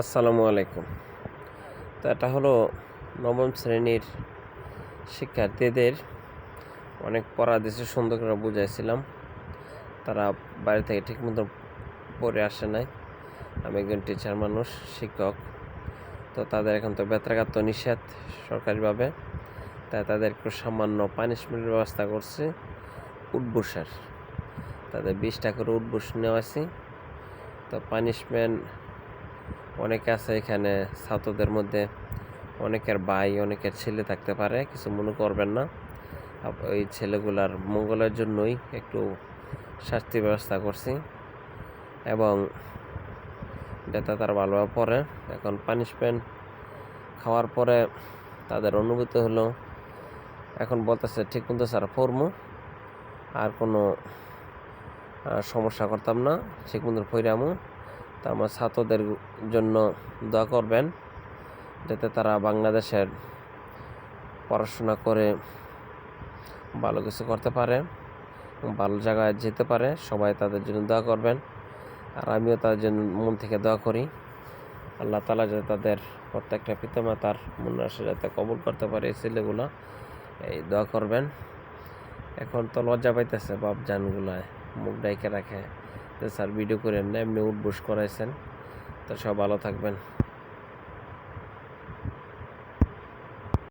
আসসালামু আলাইকুম। তো এটা হলো নবম শ্রেণির শিক্ষার্থীদের অনেক পড়া দিয়েছে সুন্দর করে বুঝাইছিলাম। তারা বাড়ি থেকে ঠিকমতো পড়ে আসে নাই। আমি একজন টিচার মানুষ, শিক্ষক। তো তাদের এখন তো বেত্রাঘাত নিষেধ সরকারিভাবে। তাই তাদের একটু সামান্য পানিশমেন্টের ব্যবস্থা করছে, উঠবসের। তাদের বিশ টাকা করে উঠবস নেওয়া আছে তো পানিশমেন্ট অনেকে আছে এখানে ছাত্রদের মধ্যে, অনেকের ভাই, অনেকের ছেলে থাকতে পারে, কিছু মনে করবেন না। ওই ছেলেগুলার মঙ্গলের জন্যই একটু শাস্তি ব্যবস্থা করছি। এবং যাতে তারা ভালোভাবে পড়ে, এখন পানিশমেন্ট খাওয়ার পরে তাদের অনুভূতি হলো, এখন বলতেছে, ঠিক মতো স্যার, পড়মু। আর কোনো সমস্যা করতাম না, ঠিক মতো পড়ামু তা আমার ছাত্রদের জন্য দোয়া করবেন যাতে তারা বাংলাদেশের পড়াশোনা করে ভালো কিছু করতে পারে, ভালো জায়গায় যেতে পারে। সবাই তাদের জন্য দোয়া করবেন। আর আমিও তাদের জন্য মন থেকে দোয়া করি। আল্লাহ তালা যাতে তাদের প্রত্যেকটা পিতামাতার আসে, যাতে কবুল করতে পারে এই ছেলেগুলো। এই দোয়া করবেন। এখন তো লজ্জা পাইতেছে বাপ জানগুলায় মুখ ডাইকে রাখে। যে স্যার ভিডিও করেন না এমনি উঠবস করাইছেন। তো সব ভালো থাকবেন।